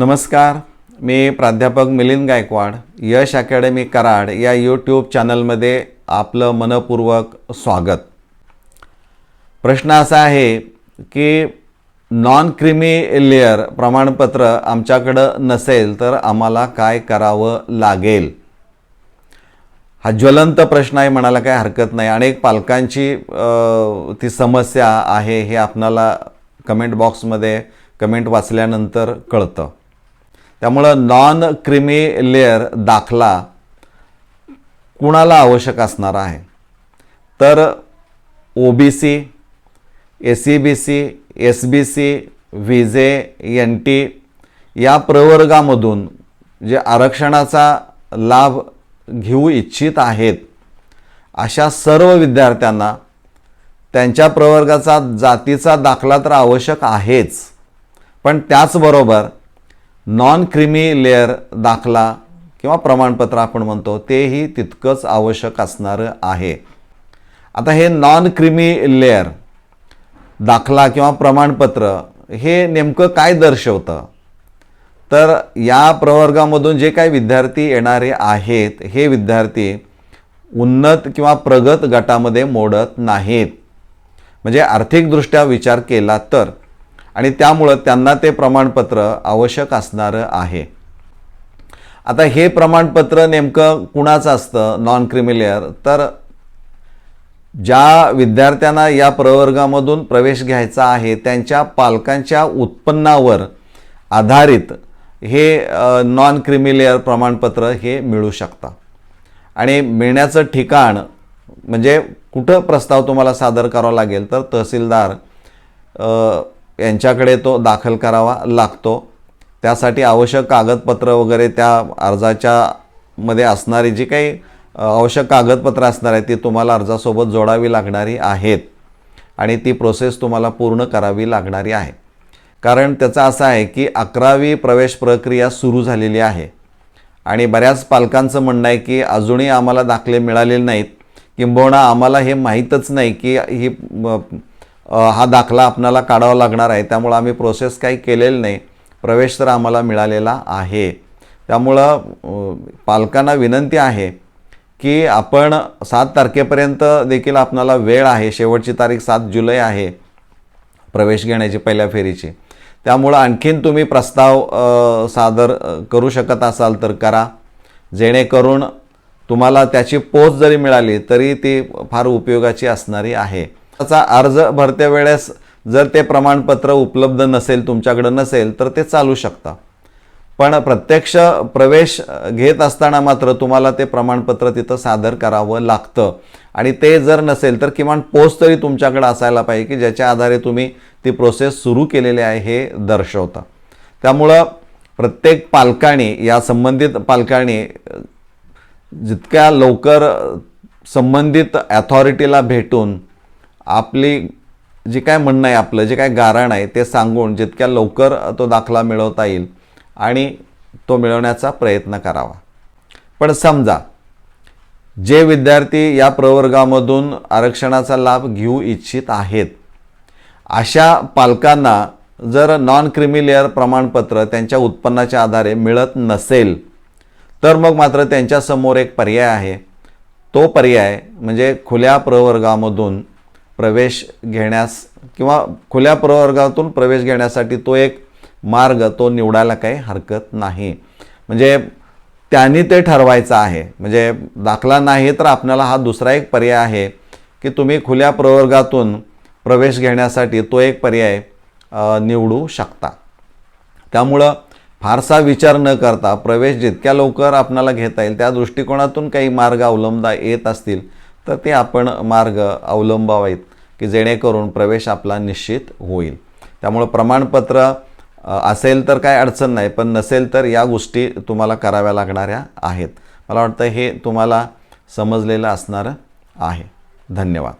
नमस्कार मी प्राध्यापक मिलिंद गायकवाड यश अकॅडमी कराड या यूट्यूब चॅनलमध्ये आपलं मनपूर्वक स्वागत. प्रश्न असा आहे की नॉन क्रिमी लेअर प्रमाणपत्र आमच्याकडं नसेल तर आम्हाला काय करावं लागेल? हा ज्वलंत प्रश्न आहे म्हणायला काही हरकत नाही. अनेक पालकांची ती समस्या आहे हे आपणाला कमेंट बॉक्समध्ये कमेंट वाचल्यानंतर कळतं. त्यामुळं नॉन क्रिमी लेअर दाखला कुणाला आवश्यक असणार आहे? तर O B C S C B C S B C VJ N T या प्रवर्गामधून जे आरक्षणाचा लाभ घेऊ इच्छित आहेत अशा सर्व विद्यार्थ्यांना त्यांच्या प्रवर्गाचा जातीचा दाखला तर आवश्यक आहेच. पण त्याचबरोबर नॉन क्रिमी लेअर दाखला किंवा प्रमाणपत्र आपण म्हणतो तेही तितकंच आवश्यक असणारं आहे. आता हे नॉन क्रिमी लेअर दाखला किंवा प्रमाणपत्र हे नेमकं काय दर्शवतं? तर या प्रवर्गामधून जे काही विद्यार्थी येणारे आहेत हे विद्यार्थी उन्नत किंवा प्रगत गटामध्ये मोडत नाहीत. म्हणजे आर्थिकदृष्ट्या विचार केला तर आणि त्यामुळं त्यांना ते प्रमाणपत्र आवश्यक असणारं आहे. आता हे प्रमाणपत्र नेमकं कुणाचं असतं? नॉन क्रिमिलेअर तर ज्या विद्यार्थ्यांना या प्रवर्गामधून प्रवेश घ्यायचा आहे त्यांच्या पालकांच्या उत्पन्नावर आधारित हे नॉन क्रिमिलेअर प्रमाणपत्र हे मिळू शकता. आणि मिळण्याचं ठिकाण म्हणजे कुठं प्रस्ताव तुम्हाला सादर करावा लागेल? तर तहसीलदार यांच्याकडे तो दाखल करावा लागतो. त्यासाठी आवश्यक कागदपत्र वगैरे त्या अर्जाच्या मध्ये असणारी जी काही आवश्यक कागदपत्र असणार आहेत ती तुम्हाला अर्जासोबत जोडावी लागणारी आहेत. आणि ती प्रोसेस तुम्हाला पूर्ण करावी लागणारी आहे. कारण त्याचं असं आहे की अकरावी प्रवेश प्रक्रिया सुरू झालेली आहे. आणि बऱ्याच पालकांचं म्हणणं आहे की अजूनही आम्हाला दाखले मिळालेले नाहीत. किंबहुना आम्हाला हे माहीतच नाही की ही हा दाखला आपणाला काढावा लागणार आहे. त्यामुळं आम्ही प्रोसेस काही केलेली नाही. प्रवेश तर आम्हाला मिळालेला आहे. त्यामुळं पालकांना विनंती आहे की आपण सात तारखेपर्यंत देखील आपणाला वेळ आहे. शेवटची तारीख सात जुलै आहे. प्रवेश घेण्याची पहिल्या फेरीची. त्यामुळं आणखीन तुम्ही प्रस्ताव सादर करू शकत असाल तर करा. जेणेकरून तुम्हाला त्याची पोच जरी मिळाली तरी ती फार उपयोगाची असणारी आहे. त्याचा अर्ज भरत्या वेळेस जर ते प्रमाणपत्र उपलब्ध नसेल तुमच्याकडं नसेल तर ते चालू शकता. पण प्रत्यक्ष प्रवेश घेत असताना मात्र तुम्हाला ते प्रमाणपत्र तिथं सादर करावं लागतं. आणि ते जर नसेल तर किमान पोस्ट तरी तुमच्याकडे असायला पाहिजे की ज्याच्या आधारे तुम्ही ती प्रोसेस सुरू केलेली आहे हे दर्शवतं. त्यामुळं प्रत्येक पालकाने या संबंधित पालकाने जितक्या लवकर संबंधित ॲथॉरिटीला भेटून आपली जी काय म्हणणं आहे आपलं जे काय गारण आहे ते सांगून जितक्या लवकर तो दाखला मिळवता येईल आणि तो मिळवण्याचा प्रयत्न करावा. पण समजा जे विद्यार्थी या प्रवर्गामधून आरक्षणाचा लाभ घेऊ इच्छित आहेत अशा पालकांना जर नॉन क्रिमिलेअर प्रमाणपत्र त्यांच्या उत्पन्नाच्या आधारे मिळत नसेल तर मग मात्र त्यांच्यासमोर एक पर्याय आहे. तो पर्याय म्हणजे खुल्या प्रवर्गामधून प्रवेश घेण्यास किंवा खुल्या प्रवर्गातून प्रवेश घेण्यासाठी तो एक मार्ग तो निवडायला काही हरकत नाही. म्हणजे त्यांनी ते ठरवायचं आहे. म्हणजे दाखला नाही तर आपल्याला हा दुसरा एक पर्याय आहे की तुम्ही खुल्या प्रवर्गातून प्रवेश घेण्यासाठी तो एक पर्याय निवडू शकता. त्यामुळं फारसा विचार न करता प्रवेश जितक्या लवकर आपणाला घेता येईल त्या दृष्टिकोनातून काही मार्ग अवलंबता येत असतील तर ते आपण मार्ग अवलंबावेत. की जेणेकरून प्रवेश आपला निश्चित होईल. त्यामुळं प्रमाणपत्र असेल तर काय अडचण नाही पण नसेल तर या गोष्टी तुम्हाला कराव्या लागणाऱ्या आहेत. मला वाटतं हे तुम्हाला समजलेलं असणारं आहे. धन्यवाद.